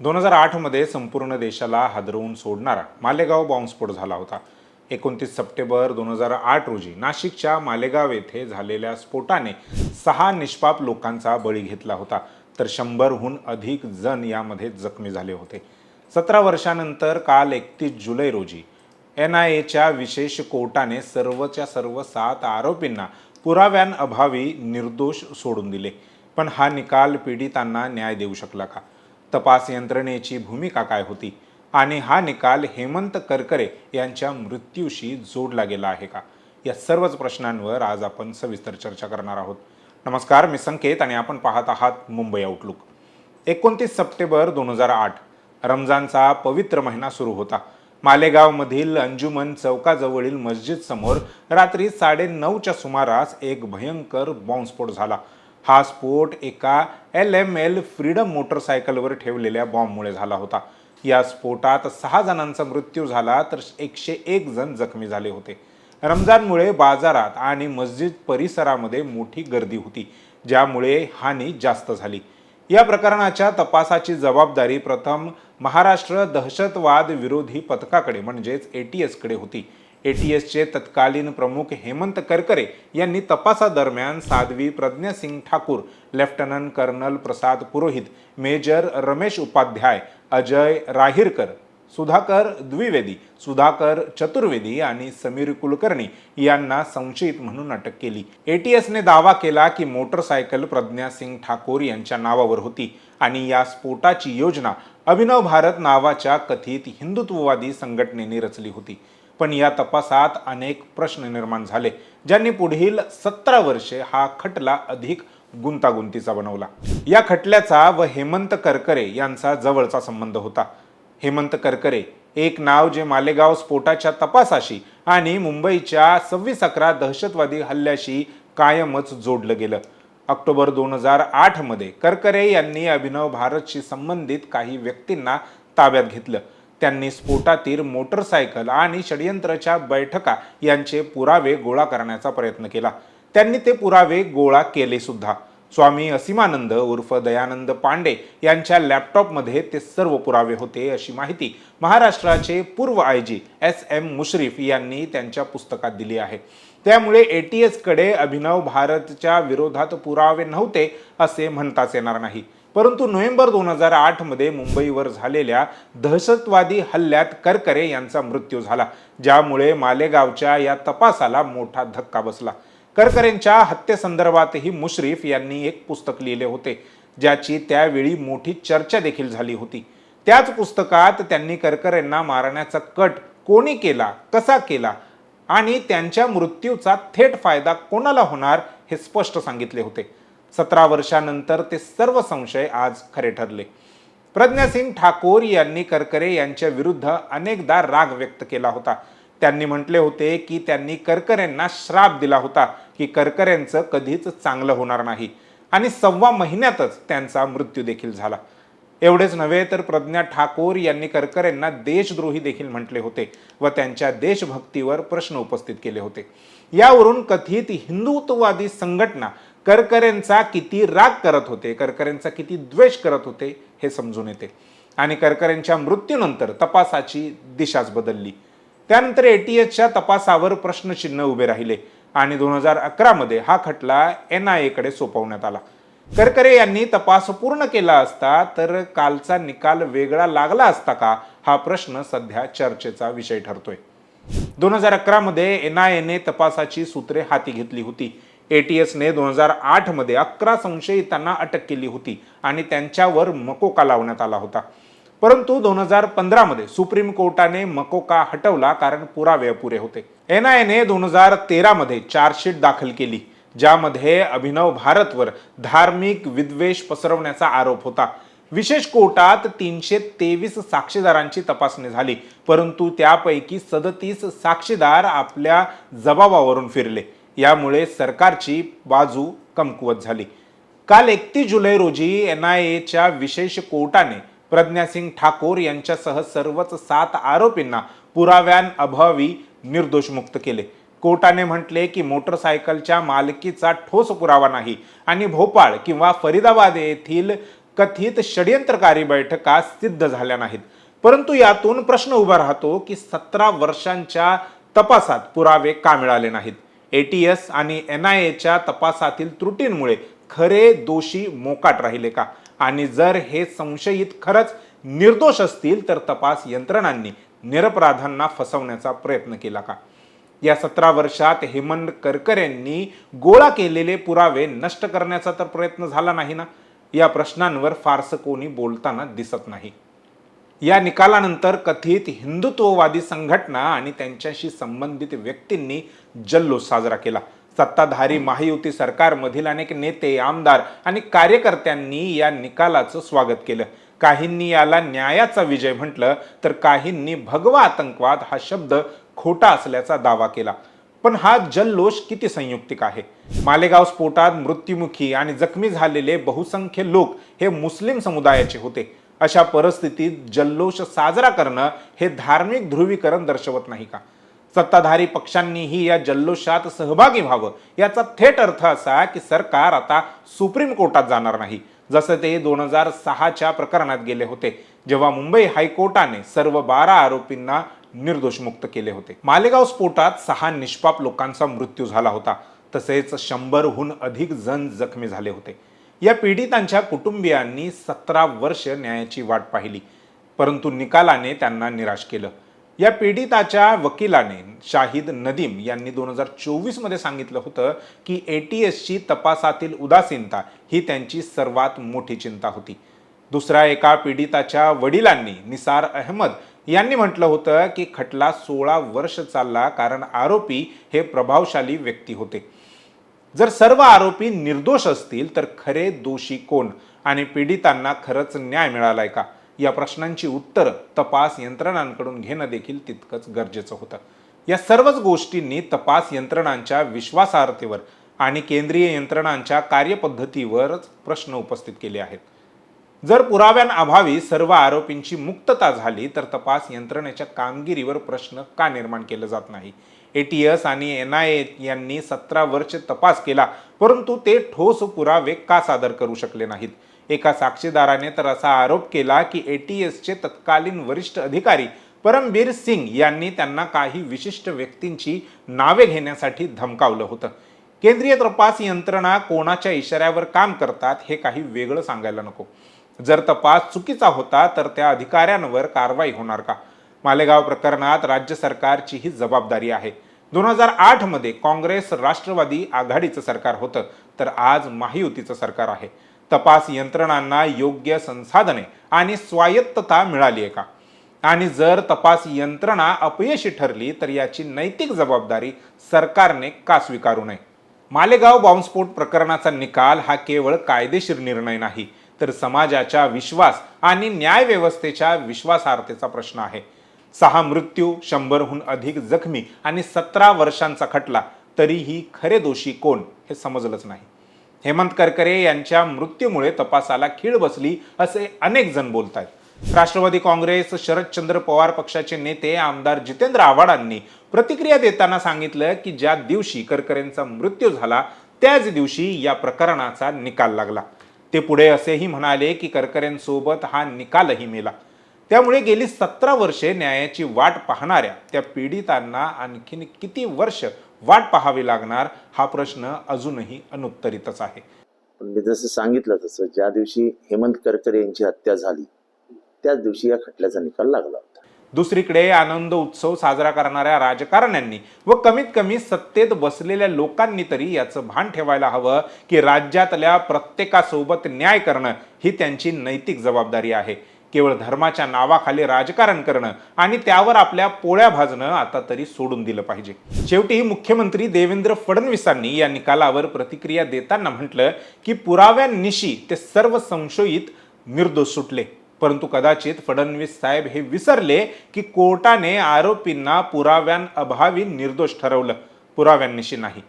दोन हजार आठमध्ये संपूर्ण देशाला हादरवून सोडणारा मालेगाव बॉम्बस्फोट झाला होता. एकोणतीस सप्टेंबर दोन हजार आठ रोजी नाशिकच्या मालेगाव येथे झालेल्या स्फोटाने सहा निष्पाप लोकांचा बळी घेतला होता तर शंभरहून अधिक जण यामध्ये जखमी झाले होते. सतरा वर्षानंतर काल एकतीस जुलै रोजी एन आय एच्या विशेष कोर्टाने सर्वच्या सर्व सात आरोपींना पुराव्यांअभावी निर्दोष सोडून दिले पण हा निकाल पीडितांना न्याय देऊ शकला का? तपास यंत्रणेची भूमिका काय होती? आणि हा निकाल हेमंत करकरे यांच्या मृत्यूशी जोडला गेला आहे का? या सर्वच प्रश्नांवर आज आपण सविस्तर चर्चा करणार आहोत. नमस्कार मी संकेत आणि आपण पाहत आहात मुंबई आउटलुक एकोणतीस सप्टेंबर दोन हजार आठ रमजानचा पवित्र महिना सुरू होता. मालेगावमधील अंजुमन चौकाजवळील मस्जिद समोर रात्री साडेनऊच्या सुमारास एक भयंकर बॉम्बस्फोट झाला. हा स्फोट एका एल एम एल फ्रीडम मोटरसायकलवर ठेवलेल्या बॉम्बमुळे झाला होता. या स्फोटात सहा जणांचा मृत्यू झाला तर एकशे एक जण जखमी झाले होते. रमजानमुळे बाजारात आणि मस्जिद परिसरामध्ये मोठी गर्दी होती ज्यामुळे हानी जास्त झाली. या प्रकरणाच्या तपासाची जबाबदारी प्रथम महाराष्ट्र दहशतवाद विरोधी पथकाकडे म्हणजेच ए टी एसकडे होती. ए टी एसचे तत्कालीन प्रमुख हेमंत करकरे यांनी तपासादरम्यान Sadhvi Pragya Singh Thakur lieutenant colonel Prasad Purohit major Ramesh Upadhyay Ajay Rahirkar Sudhakar Dwivedi Sudhakar Chaturvedi आणि समीर कुलकर्णी यांना संशयित म्हणून अटक केली. एटीएसने दावा केला की मोटरसायकल प्रज्ञा सिंग ठाकूर यांच्या नावावर होती आणि या स्फोटाची योजना अभिनव भारत नावाच्या कथित हिंदुत्ववादी संघटनेने रचली होती. पण या तपासात अनेक प्रश्न निर्माण झाले ज्यांनी पुढील सतरा वर्षे हा खटला अधिक गुंतागुंतीचा बनवला. या खटल्याचा व हेमंत करकरे यांचा जवळचा संबंध होता. हेमंत करकरे एक नाव जे मालेगाव स्फोटाच्या तपासाशी आणि मुंबईच्या सव्वीस अकरा दहशतवादी हल्ल्याशी कायमच जोडलं गेलं. ऑक्टोबर दोन हजार आठमध्ये करकरे यांनी अभिनव भारतशी संबंधित काही व्यक्तींना ताब्यात घेतलं. त्यांनी स्फोटातील मोटरसायकल आणि षडयंत्रच्या बैठका यांचे पुरावे गोळा करण्याचा प्रयत्न केला. त्यांनी ते पुरावे गोळा केले सुद्धा. स्वामी असीमानंद उर्फ दयानंद पांडे यांच्या लॅपटॉपमध्ये ते सर्व पुरावे होते अशी माहिती महाराष्ट्राचे पूर्व I G S. M. Mushrif यांनी त्यांच्या पुस्तकात दिली आहे. त्यामुळे ए टी एसकडे अभिनव भारतच्या विरोधात पुरावे नव्हते असे म्हणताच येणार नाही. परंतु नोव्हेंबर दोन हजार आठमध्ये मुंबईवर झालेल्या दहशतवादी हल्ल्यात करकरे यांचा मृत्यू झाला ज्यामुळे मालेगावच्या या तपासाला मोठा धक्का बसला. करकरेंच्या हत्येसंदर्भातही मुश्रीफ यांनी एक पुस्तक लिहिले होते ज्याची त्यावेळी मोठी चर्चा देखील झाली होती. त्याच पुस्तकात त्यांनी करकरेंना मारण्याचा कट कोणी केला कसा केला आणि त्यांच्या मृत्यूचा थेट फायदा कोणाला होणार हे स्पष्ट सांगितले होते. सतरा वर्षानंतर ते सर्व संशय आज खरे ठरले. प्रज्ञासिंग ठाकूर यांनी करकरे यांच्या विरुद्ध अनेकदा राग व्यक्त केला होता. त्यांनी म्हटले होते की त्यांनी करकरेंना श्राप दिला होता की करकरेंचं कधीच चांगलं होणार नाही आणि सव्वा महिन्यातच त्यांचा मृत्यू देखील झाला. एवढेच नव्हे तर प्रज्ञा ठाकूर यांनी करकरेंना देशद्रोही देखील म्हटले होते व त्यांच्या देशभक्तीवर प्रश्न उपस्थित केले होते. यावरून कथित हिंदुत्ववादी संघटना करकरेंचा किती राग करत होते करकरेंचा किती द्वेष करत होते हे समजून येते. आणि करकरेंच्या मृत्यूनंतर तपासाची दिशाच बदलली. त्यानंतर एटीएसच्या तपासावर प्रश्नचिन्ह उभे राहिले आणि दोन हजार अकरामध्ये हा खटला एन आय एकडे सोपवण्यात आला. करकरे यांनी तपास पूर्ण केला असता तर कालचा निकाल वेगळा लागला असता का हा प्रश्न सध्या चर्चेचा विषय ठरतोय. दोन हजार अकरामध्ये एन आय एने तपासाची सूत्रे हाती घेतली होती. ए टी एसने दोन हजार आठमध्ये अकरा संशयितांना अटक केली होती आणि त्यांच्यावर मकोका लावण्यात आला होता. परंतु दोन हजार पंधरामध्ये सुप्रीम कोर्टाने मकोका हटवला कारण पुरावे अपुरे होते. एन आय एने दोन हजार तेरामध्ये चार्जशीट दाखल केली ज्यामध्ये अभिनव भारतवर धार्मिक विद्वेष पसरवण्याचा आरोप होता. विशेष कोर्टात तीनशे तेवीस साक्षीदारांची तपासणी झाली परंतु त्यापैकी सदतीस साक्षीदार आपल्या जबाबावरून फिरले. यामुळे सरकारची बाजू कमकुवत झाली. काल एकतीस जुलै रोजी एन आय एच्या विशेष कोर्टाने प्रज्ञासिंग ठाकूर यांच्यासह सर्वच सात आरोपींना पुराव्यांअभावी निर्दोष मुक्त केले. कोर्टाने म्हटले की मोटरसायकलच्या मालकीचा ठोस पुरावा नाही आणि भोपाळ किंवा फरीदाबाद येथील कथित षडयंत्रकारी बैठका सिद्ध झाल्या नाहीत. परंतु यातून प्रश्न उभा राहतो की सतरा वर्षांच्या तपासात पुरावे का मिळाले नाहीत? एटीएस आणि एन आय एच्या तपासातील त्रुटींमुळे खरे दोषी मोकाट राहिले का? आणि जर हे संशयित खरंच निर्दोष असतील तर तपास यंत्रणांनी निरपराधांना फसवण्याचा प्रयत्न केला का? या सतरा वर्षात हेमंत करकर यांनी गोळा केलेले पुरावे नष्ट करण्याचा तर प्रयत्न झाला नाही ना? या प्रश्नांवर फारसं कोणी बोलताना दिसत नाही. या निकालानंतर कथित हिंदुत्ववादी संघटना आणि त्यांच्याशी संबंधित व्यक्तींनी जल्लोष साजरा केला. सत्ताधारी महायुती सरकारमधील अनेक नेते आमदार आणि कार्यकर्त्यांनी या निकालाचं स्वागत केलं. काहींनी याला न्यायाचा विजय म्हटलं तर काहींनी भगवा आतंकवाद हा शब्द खोटा असल्याचा दावा केला. पण हा जल्लोष किती संयुक्तिक आहे? मालेगाव स्फोटात मृत्युमुखी आणि जखमी झालेले बहुसंख्य लोक हे मुस्लिम समुदायाचे होते. अशा परिस्थितीत जल्लोष साजरा करणं हे धार्मिक ध्रुवीकरण दर्शवत नाही का? सत्ताधारी पक्षांनीही या जल्लोषात सहभागी व्हावं. याचा थेट अर्थ असा की सरकार आता सुप्रीम कोर्टात जाणार नाही. जसं ते दोन हजार सहाच्या प्रकरणात गेले होते जेव्हा मुंबई हायकोर्टाने सर्व बारा आरोपींना निर्दोष मुक्त केले होते. मालेगाव स्फोटात सहा निष्पाप लोकांचा मृत्यू झाला होता. तसेच शंभरहून अधिक जण जखमी झाले होते. या पीडितांच्या कुटुंबियांनी सतरा वर्ष न्यायाची वाट पाहिली परंतु निकालाने त्यांना निराश केलं. या पीडिताच्या वकिलाने शाहिद नदीम यांनी दोन हजार चोवीसमध्ये सांगितलं होतं की ए टी एसची तपासातील उदासीनता ही त्यांची सर्वात मोठी चिंता होती. दुसऱ्या एका पीडिताच्या वडिलांनी निसार अहमद यांनी म्हटलं होतं की खटला सोळा वर्ष चालला कारण आरोपी हे प्रभावशाली व्यक्ती होते. जर सर्व आरोपी निर्दोष असतील तर खरे दोषी कोण? आणि पीडितांना खरंच न्याय मिळालाय का? या प्रश्नांची उत्तरं तपास यंत्रणांकडून घेणं देखील तितकंच गरजेचं होतं. या सर्वच गोष्टींनी तपास यंत्रणांच्या विश्वासार्हतेवर आणि केंद्रीय यंत्रणांच्या कार्यपद्धतीवरच प्रश्न उपस्थित केले आहेत. जर पुराव्यांअभावी सर्व आरोपींची मुक्तता झाली तर तपास यंत्रणेच्या कामगिरीवर प्रश्न का निर्माण केला जात नाही? एटीएस आणि एन आय ए यांनी सतरा वर्ष तपास केला परंतु ते ठोस पुरावे का सादर करू शकले नाहीत? एका साक्षीदाराने तर असा आरोप केला की एटीएसचे तत्कालीन वरिष्ठ अधिकारी परमबीर सिंग यांनी त्यांना काही विशिष्ट व्यक्तींची नावे घेण्यासाठी धमकावलं होतं. केंद्रीय तपास यंत्रणा कोणाच्या इशाऱ्यावर काम करतात हे काही वेगळं सांगायला नको. जर तपास चुकीचा होता तर त्या अधिकाऱ्यांवर कारवाई होणार का? मालेगाव प्रकरणात राज्य सरकारची ही जबाबदारी आहे. दोन हजार आठमध्ये काँग्रेस राष्ट्रवादी आघाडीचं सरकार होतं तर आज महायुतीचं सरकार आहे. तपास यंत्रणांना योग्य संसाधने आणि स्वायत्तता मिळाली आहे का? आणि जर तपास यंत्रणा अपयशी ठरली तर याची नैतिक जबाबदारी सरकारने का स्वीकारू नये? मालेगाव बॉम्बस्फोट प्रकरणाचा निकाल हा केवळ कायदेशीर निर्णय नाही तर समाजाच्या विश्वास आणि न्यायव्यवस्थेच्या विश्वासार्हतेचा प्रश्न आहे. सहा मृत्यू शंभरहून अधिक जखमी आणि सतरा वर्षांचा खटला तरीही खरे दोषी कोण हे समजलंच नाही. हेमंत करकरे यांच्या मृत्यूमुळे तपासाला खीळ बसली असे अनेक जण बोलत आहेत राष्ट्रवादी काँग्रेस शरदचंद्र पवार पक्षाचे नेते आमदार जितेंद्र आव्हाडांनी प्रतिक्रिया देताना सांगितलं की ज्या दिवशी करकरेंचा मृत्यू झाला त्याच दिवशी या प्रकरणाचा निकाल लागला. ते पुढे असेही म्हणाले की करकरेंसोबत हा निकालही मेला. त्यामुळे गेली सतरा वर्षे न्यायाची वाट पाहणाऱ्या त्या पीडितांना आणखीन किती वर्ष वाट पाहावी लागणार हा प्रश्न अजूनही अनुत्तरितच आहे. पण मी जसं सांगितलं तसं ज्या दिवशी हेमंत करकरे यांची हत्या झाली त्याच दिवशी या खटल्याचा निकाल लागला होता. दुसरीकडे आनंद उत्सव साजरा करणाऱ्या राजकारण्यांनी व कमीत कमी सत्तेत बसलेल्या लोकांनी तरी याचं भान ठेवायला हवं की राज्यातल्या प्रत्येकासोबत न्याय करणं ही त्यांची नैतिक जबाबदारी आहे. केवळ धर्माच्या नावाखाली राजकारण करणं आणि त्यावर आपल्या पोळ्या भाजणं आता तरी सोडून दिलं पाहिजे. शेवटी मुख्यमंत्री देवेंद्र फडणवीसांनी या निकालावर प्रतिक्रिया देताना म्हटलं की पुराव्यांनिशी ते सर्व संशयित निर्दोष सुटले. परंतु कदाचित फडणवीस साहेब हे विसरले की कोर्टाने आरोपींना पुराव्यांअभावी निर्दोष ठरवलं. पुराव्यांनिशी नाही.